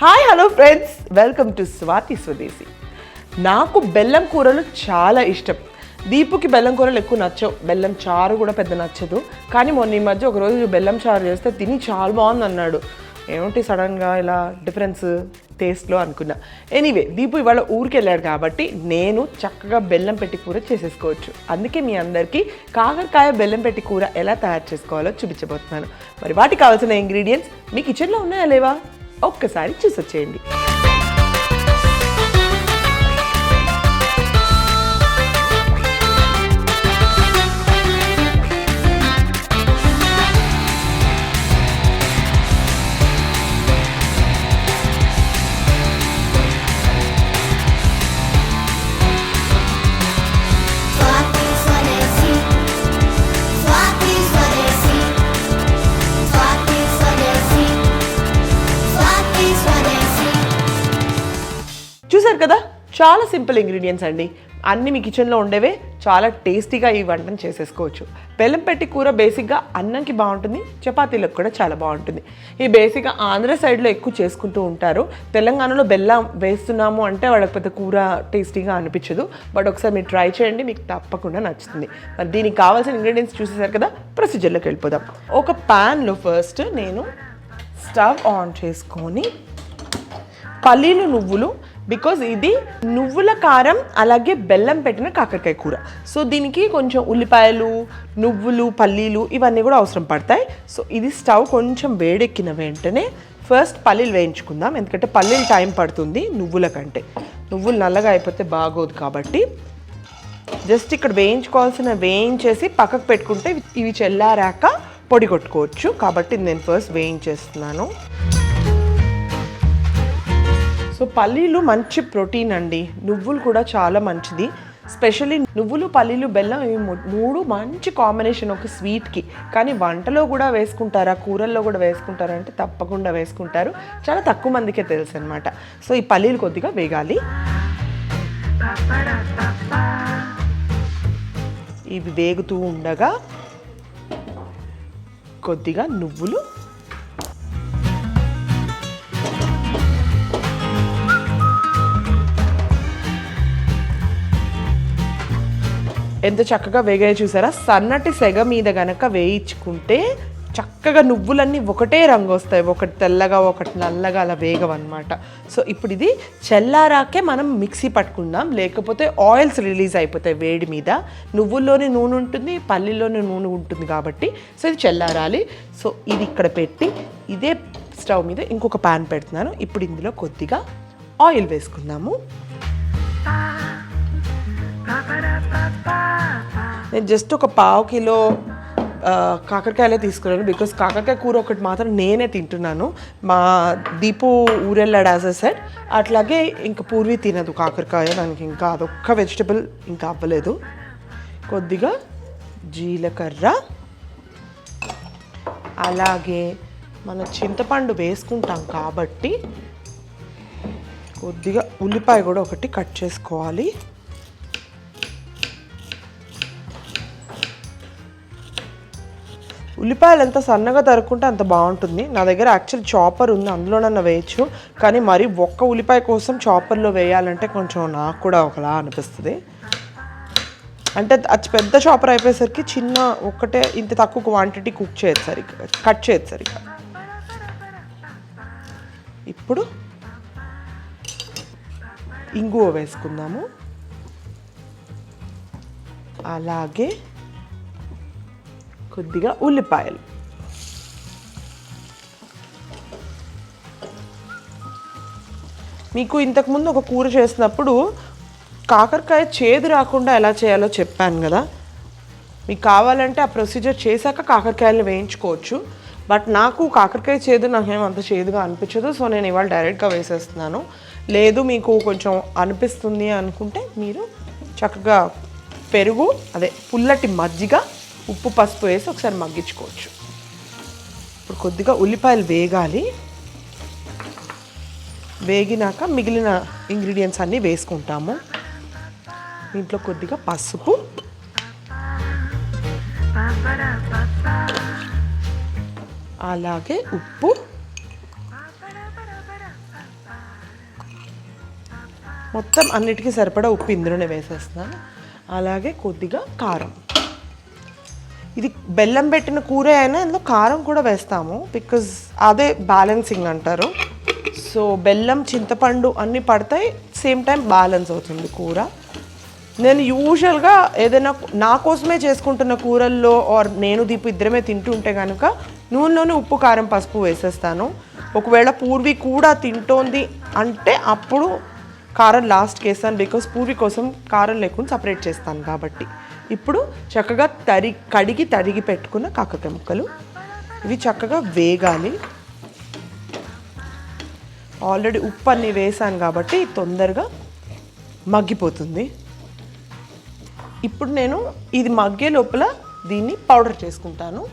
Hi hello friends welcome to Swathi Swadeshi నాకు బెల్లం కూరలు చాలా ఇష్టం. దీపుకి బెల్లం కూరలు ఎక్కువ నచ్చవు. బెల్లం చారు కూడా పెద్ద నచ్చదు. కానీ మొన్న ఈ మధ్య ఒకరోజు బెల్లం చారు చేస్తే తిని చాలా బాగుంది అన్నాడు ఏమిటి సడన్గా ఇలా డిఫరెన్స్ టేస్ట్లో అనుకున్నా. ఎనీవే దీపు ఇవాళ ఊరికి వెళ్ళాడు కాబట్టి నేను చక్కగా బెల్లం పెట్టి కూర చేసేసుకోవచ్చు. అందుకే మీ అందరికీ కాకరకాయ బెల్లం పెట్టి కూర ఎలా తయారు చేసుకోవాలో చూపించబోతున్నాను. మరి వాటికి కావాల్సిన ఇంగ్రీడియంట్స్ మీ కిచెన్లో ఉన్నాయా లేవా? ఒక్కసారి చూసొచ్చేయండి. చాలా సింపుల్ ఇంగ్రీడియంట్స్ అండి. అన్ని మీ కిచెన్లో ఉండేవే చాలా టేస్టీగా ఈ వంటను చేసేసుకోవచ్చు. బెల్లం పెట్టి కూర బేసిక్గా అన్నంకి బాగుంటుంది చపాతీలకు కూడా చాలా బాగుంటుంది. ఈ బేసిక్గా ఆంధ్ర సైడ్లో ఎక్కువ చేసుకుంటూ ఉంటారు. తెలంగాణలో బెల్లం వేస్తున్నాము అంటే వాళ్ళకి పెద్ద కూర టేస్టీగా అనిపించదు. బట్ ఒకసారి మీరు ట్రై చేయండి మీకు తప్పకుండా నచ్చుతుంది. మరి దీనికి కావాల్సిన ఇంగ్రీడియంట్స్ చూసేసారు కదా ప్రొసీజర్లోకి వెళ్ళిపోదాం. ఒక ప్యాన్లో ఫస్ట్ నేను స్టవ్ ఆన్ చేసుకొని పల్లీలు నువ్వులు బికాజ్ ఇది నువ్వుల కారం అలాగే బెల్లం పెట్టిన కాకరకాయ కూర. సో దీనికి కొంచెం ఉల్లిపాయలు నువ్వులు పల్లీలు ఇవన్నీ కూడా అవసరం పడతాయి. సో ఇది స్టవ్ కొంచెం వేడెక్కిన వెంటనే ఫస్ట్ పల్లీలు వేయించుకుందాం. ఎందుకంటే పల్లీలు టైం పడుతుంది నువ్వుల కంటే. నువ్వులు నల్లగా అయిపోతే బాగోదు కాబట్టి. జస్ట్ ఇక్కడ వేయించుకోవాల్సిన వేయించేసి పక్కకు పెట్టుకుంటే ఇవి- చెల్లారాక పొడి కొట్టుకోవచ్చు. కాబట్టి నేను ఫస్ట్ వేయించేస్తున్నాను. సో పల్లీలు మంచి ప్రోటీన్ అండి. నువ్వులు కూడా చాలా మంచిది. స్పెషల్లీ నువ్వులు పల్లీలు బెల్లం ఇవి మూ- మూడు మంచి కాంబినేషన్ ఒక స్వీట్కి. కానీ వంటలో కూడా వేసుకుంటారా కూరల్లో కూడా వేసుకుంటారా అంటే తప్పకుండా వేసుకుంటారు. చాలా తక్కువ మందికే తెలుసు అనమాట సో ఈ పల్లీలు కొద్దిగా వేగాలి. ఇవి వేగుతూ ఉండగా కొద్దిగా నువ్వులు ఎంత చక్కగా వేగాయో చూసారా? సన్నటి సెగ మీద గనక వేయించుకుంటే చక్కగా నువ్వులన్నీ ఒకటే రంగు వస్తాయి. ఒకటి తెల్లగా ఒకటి నల్లగా అలా వేగం అనమాట సో ఇప్పుడు ఇది చల్లారాకే మనం మిక్సీ పట్టుకుందాం. లేకపోతే ఆయిల్స్ రిలీజ్ అయిపోతాయి వేడి మీద. నువ్వుల్లోనే నూనె ఉంటుంది పల్లీలోనే నూనె ఉంటుంది కాబట్టి. సో ఇది చల్లారాలి. సో ఇది ఇక్కడ పెట్టి ఇదే స్టవ్ మీద ఇంకొక ప్యాన్ పెడుతున్నాను. ఇప్పుడు ఇందులో కొద్దిగా ఆయిల్ వేసుకుందాము. నేను జస్ట్ ఒక పావు కిలో కాకరకాయలే తీసుకున్నాను బికాస్ కాకరకాయ కూర ఒకటి మాత్రం నేనే తింటున్నాను. మా దీపు ఊరెళ్ళాడు యాజ్ అ సెట్ అట్లాగే ఇంకా పూర్వి తినదు కాకరకాయ దానికి ఇంకా అదొక్క వెజిటబుల్ ఇంకా అవ్వలేదు. కొద్దిగా జీలకర్ర అలాగే మన చింతపండు వేసుకుంటాం కాబట్టి కొద్దిగా ఉల్లిపాయ కూడా ఒకటి కట్ చేసుకోవాలి. ఉల్లిపాయలు ఎంత సన్నగా తరుక్కుంటే అంత బాగుంటుంది. నా దగ్గర యాక్చువల్ చాపర్ ఉంది అందులోనన్నా వేయచ్చు. కానీ మరి ఒక్క ఉల్లిపాయ కోసం చాపర్లో వేయాలంటే కొంచెం నాకు కూడా ఒకలా అనిపిస్తుంది. అంటే అది పెద్ద చాపర్ అయిపోయేసరికి చిన్న ఒక్కటే ఇంత తక్కువ క్వాంటిటీ కుక్ చేయదు సరిగ్గా కట్ చేయదు సరిగ్గా. ఇప్పుడు ఇంగువ వేసుకుందాము. అలాగే కొద్దిగా ఉల్లిపాయలు. మీకు ఇంతకుముందు ఒక కూర చేసినప్పుడు కాకరకాయ చేదు రాకుండా ఎలా చేయాలో చెప్పాను కదా. మీకు కావాలంటే ఆ ప్రొసీజర్ చేశాక కాకరకాయలు వేయించుకోవచ్చు. బట్ నాకు కాకరకాయ చేదు నాకేం అంత చేదుగా అనిపించదు. సో నేను ఇవాళ డైరెక్ట్గా వేసేస్తున్నాను. లేదు మీకు కొంచెం అనిపిస్తుంది అనుకుంటే మీరు చక్కగా పెరుగు అదే పుల్లటి మజ్జిగ ఉప్పు పసుపు వేసి ఒకసారి మగ్గించుకోవచ్చు. ఇప్పుడు కొద్దిగా ఉల్లిపాయలు వేగాలి. వేగినాక మిగిలిన ఇంగ్రీడియంట్స్ అన్నీ వేసుకుంటాము. దీంట్లో కొద్దిగా పసుపు. అలాగే ఉప్పు. మొత్తం అన్నిటికీ సరిపడా ఉప్పు ఇందులోనే వేసేస్తున్నాను. అలాగే కొద్దిగా కారం. ఇది బెల్లం పెట్టిన కూర అయినా ఇందులో కారం కూడా వేస్తాము బికాజ్ అదే బ్యాలెన్సింగ్ అంటారు. సో బెల్లం చింతపండు అన్నీ పడతాయి సేమ్ టైం బ్యాలెన్స్ అవుతుంది కూర. నేను యూజువల్గా ఏదైనా నా కోసమే చేసుకుంటున్న కూరల్లో ఆర్ నేను దీపు ఇద్దరమే తింటుంటే కనుక నూనెలోనే ఉప్పు కారం పసుపు వేసేస్తాను. ఒకవేళ పూర్వి కూడా తింటోంది అంటే అప్పుడు కారం లాస్ట్కి వేస్తాను బికాస్ పూర్వి కోసం కారం లేకుండా సపరేట్ చేస్తాను కాబట్టి. ఇప్పుడు చక్కగా తరి కడిగి తరిగి పెట్టుకున్న కాకరకాయ ముక్కలు. ఇవి చక్కగా వేగాలి. ఆల్రెడీ ఉప్పు అన్నీ వేసాను కాబట్టి తొందరగా మగ్గిపోతుంది. ఇప్పుడు నేను ఇది మగ్గే లోపల దీన్ని పౌడర్ చేసుకుంటాను.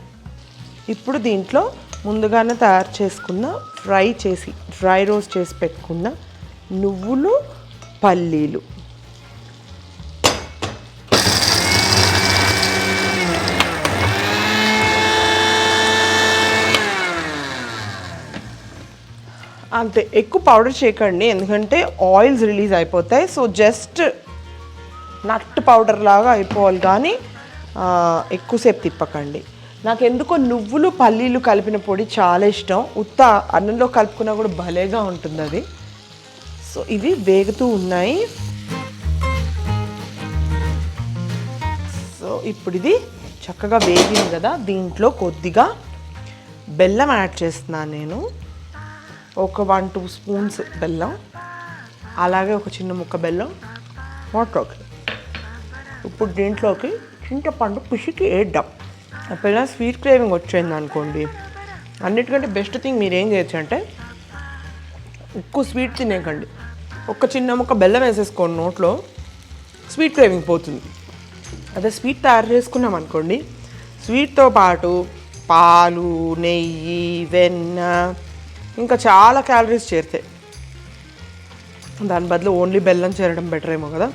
ఇప్పుడు దీంట్లో ముందుగానే తయారు చేసుకున్న ఫ్రై చేసి డ్రై రోస్ట్ చేసి పెట్టుకున్న నువ్వులు పల్లీలు అంతే ఎక్కువ పౌడర్ చేయకండి ఎందుకంటే ఆయిల్స్ రిలీజ్ అయిపోతాయి. సో జస్ట్ నట్ పౌడర్ లాగా అయిపోవాలి కానీ ఎక్కువసేపు తిప్పకండి. నాకు ఎందుకో నువ్వులు పల్లీలు కలిపిన పొడి చాలా ఇష్టం. ఉత్త అన్నంలో కలుపుకున్నా కూడా భలేగా ఉంటుంది అది. సో ఇవి వేగుతూ ఉన్నాయి. సో ఇప్పుడు ఇది చక్కగా వేగింది కదా దీంట్లో కొద్దిగా బెల్లం యాడ్ చేస్తున్నాను నేను. ఒక వన్ టూ స్పూన్స్ బెల్లం అలాగే ఒక చిన్న ముక్క బెల్లం వాటర్లోకి. ఇప్పుడు దీంట్లోకి చింతపండు పిసికి వేద్దాం. ఎప్పుడైనా స్వీట్ క్రేవింగ్ వచ్చింది అనుకోండి అన్నిటికంటే బెస్ట్ థింగ్ మీరు ఏం చేయొచ్చు అంటే ఎక్కువ స్వీట్ తినేకండి ఒక చిన్న ముక్క బెల్లం వేసేసుకోండి నోట్లో స్వీట్ క్రేవింగ్ పోతుంది. అదే స్వీట్ తయారు చేసుకున్నాం అనుకోండి స్వీట్తో పాటు పాలు నెయ్యి వెన్న ఇంకా చాలా క్యాలరీస్ చేరుతాయి దాని బదులు ఓన్లీ బెల్లం చేరడం బెటర్ ఏమో కదా.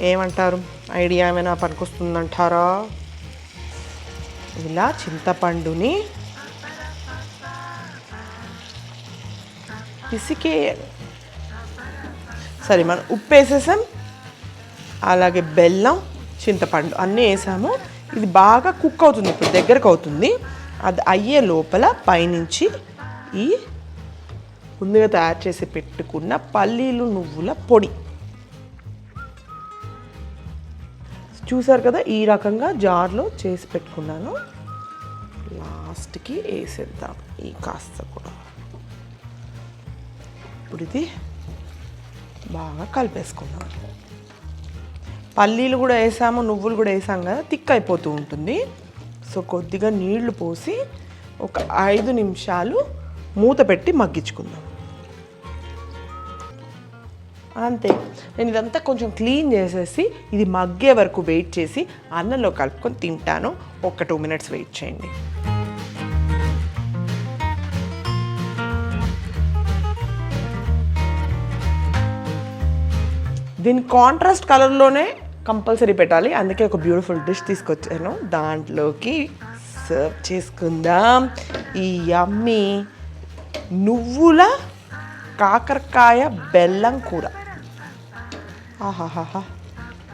ఏమంటారు? ఐడియా ఏమైనా పనికొస్తుందంటారా? ఇలా చింతపండుని పిసికే సరే మనం ఉప్పు వేసేసాం. అలాగే బెల్లం చింతపండు అన్నీ వేసాము. ఇది బాగా కుక్ అవుతుంది ఇప్పుడు దగ్గరకు అవుతుంది. అది అయ్యే లోపల పైనుంచి ఈ ముందుగా తయారు చేసి పెట్టుకున్న పల్లీలు నువ్వుల పొడి. చూసారు కదా ఈ రకంగా జార్లో చేసి పెట్టుకున్నాను. లాస్ట్కి వేసేద్దాం ఈ కాస్త కూడా. ఇప్పుడు ఇది బాగా కలిపేసుకుందాం. పల్లీలు కూడా వేసాము నువ్వులు కూడా వేసాం కదా థిక్ అయిపోతూ ఉంటుంది. సో కొద్దిగా నీళ్ళు పోసి ఒక ఐదు నిమిషాలు మూత పెట్టి మగ్గించుకుందాం. అంతే. నేను ఇదంతా కొంచెం క్లీన్ చేసేసి ఇది మగ్గే వరకు వెయిట్ చేసి అన్నంలో కలుపుకొని తింటాను. ఒక టూ మినిట్స్ వెయిట్ చేయండి. దీని కాంట్రాస్ట్ కలర్లోనే కంపల్సరీ పెట్టాలి. అందుకే ఒక బ్యూటిఫుల్ డిష్ తీసుకొచ్చాను. దాంట్లోకి సర్వ్ చేసుకుందాం. ఈ యమ్మీ నువ్వుల కాకరకాయ బెల్లం కూర. ఆహాహాహా.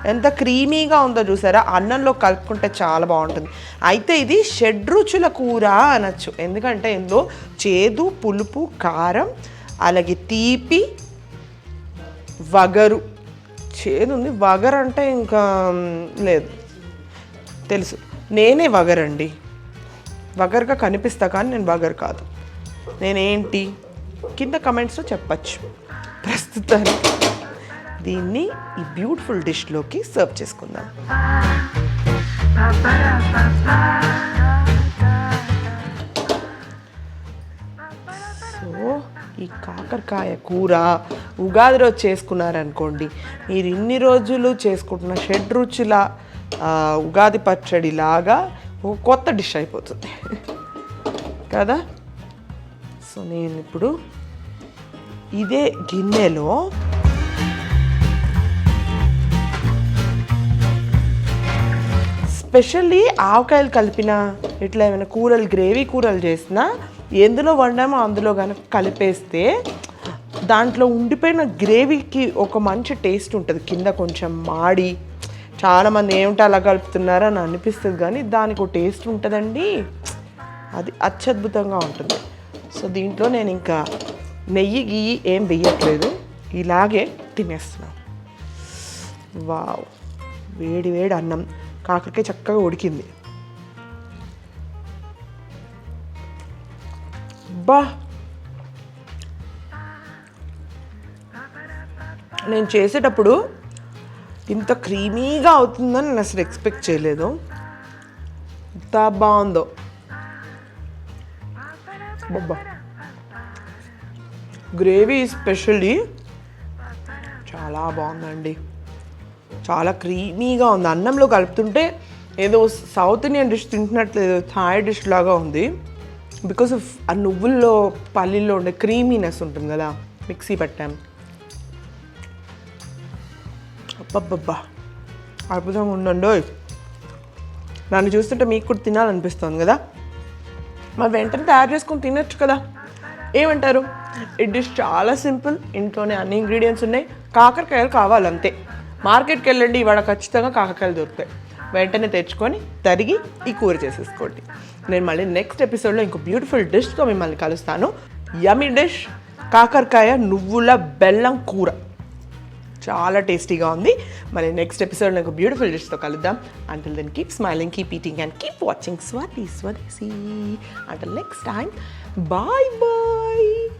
ఎంత క్రీమీగా ఉందో చూసారా? అన్నంలో కలుపుకుంటే చాలా బాగుంటుంది. అయితే ఇది షడ్రుచుల కూర అనొచ్చు. ఎందుకంటే ఇందులో చేదు పులుపు కారం అలాగే తీపి వగరు. చేదు ఉంది. వగరు అంటే ఇంకా లేదు. తెలుసు. నేనే వగరండి. వగరుగా కనిపిస్తా కానీ నేను వగర్ కాదు. నేనేంటి? కింద కమెంట్స్లో చెప్పచ్చు. ప్రస్తుతానికి దీన్ని ఈ బ్యూటిఫుల్ డిష్లోకి సర్వ్ చేసుకుందాం. సో ఈ కాకరకాయ కూర ఉగాది రోజు చేసుకున్నారనుకోండి మీరు ఇన్ని రోజులు చేసుకుంటున్న షెడ్ రుచుల ఉగాది పచ్చడిలాగా ఒక కొత్త డిష్ అయిపోతుంది. కదా? సో నేను ఇప్పుడు ఇదే గిన్నెలో స్పెషల్లీ ఆవకాయలు కలిపిన ఇట్లా ఏమైనా కూరలు గ్రేవీ కూరలు చేసినా ఎందులో వండామో అందులో కనుక కలిపేస్తే దాంట్లో ఉండిపోయిన గ్రేవీకి ఒక మంచి టేస్ట్ ఉంటుంది. కింద కొంచెం మాడి చాలామంది ఏమిటి అలా కలుపుతున్నారని అనిపిస్తుంది కానీ దానికి ఒక టేస్ట్ ఉంటుందండి. అది అత్యద్భుతంగా ఉంటుంది. సో దీంట్లో నేను ఇంకా నెయ్యి గియ్యి ఏం వెయ్యట్లేదు. ఇలాగే తినేస్తున్నాను వావ్. వేడి వేడి అన్నం. కాకరకాయ చక్కగా ఉడికింది. బా! నేను చేసేటప్పుడు ఇంత క్రీమీగా అవుతుందని నేను అసలు ఎక్స్పెక్ట్ చేయలేదు. ఎంత బాగుందో. బాబా గ్రేవీ స్పెషల్లీ చాలా బాగుందండి. చాలా క్రీమీగా ఉంది. అన్నంలో కలుపుతుంటే ఏదో సౌత్ ఇండియన్ డిష్ తింటున్నట్లు ఏదో థాయ్ డిష్ లాగా ఉంది. బికాస్ ఆఫ్ ఆ నువ్వుల్లో పల్లీల్లో ఉండే క్రీమీనెస్ ఉంటుంది కదా మిక్సీ పెట్టాం. అబ్బబ్బబ్బా. అద్భుతంగా ఉండండి నన్ను చూస్తుంటే మీకు కూడా తినాలనిపిస్తుంది కదా? మరి వెంటనే తయారు చేసుకొని తినొచ్చు కదా. ఏమంటారు? ఈ డిష్ చాలా సింపుల్ ఇంట్లోనే అన్ని ఇంగ్రీడియంట్స్ ఉన్నాయి. కాకరకాయలు కావాలంతే. మార్కెట్కి వెళ్ళండి ఇవాళ ఖచ్చితంగా కాకరకాయలు దొరుకుతాయి. వెంటనే తెచ్చుకొని తరిగి ఈ కూర చేసేసుకోండి. నేను మళ్ళీ నెక్స్ట్ ఎపిసోడ్లో ఇంకో బ్యూటిఫుల్ డిష్తో మిమ్మల్ని కలుస్తాను. యమీ డిష్ కాకరకాయ నువ్వుల బెల్లం కూర. చాలా టేస్టీగా ఉంది. మరి నెక్స్ట్ ఎపిసోడ్ నాకు బ్యూటిఫుల్ డిష్తో కలుద్దాం. Until then keep smiling keep eating and keep watching Swathi Swadeshi until next time bye bye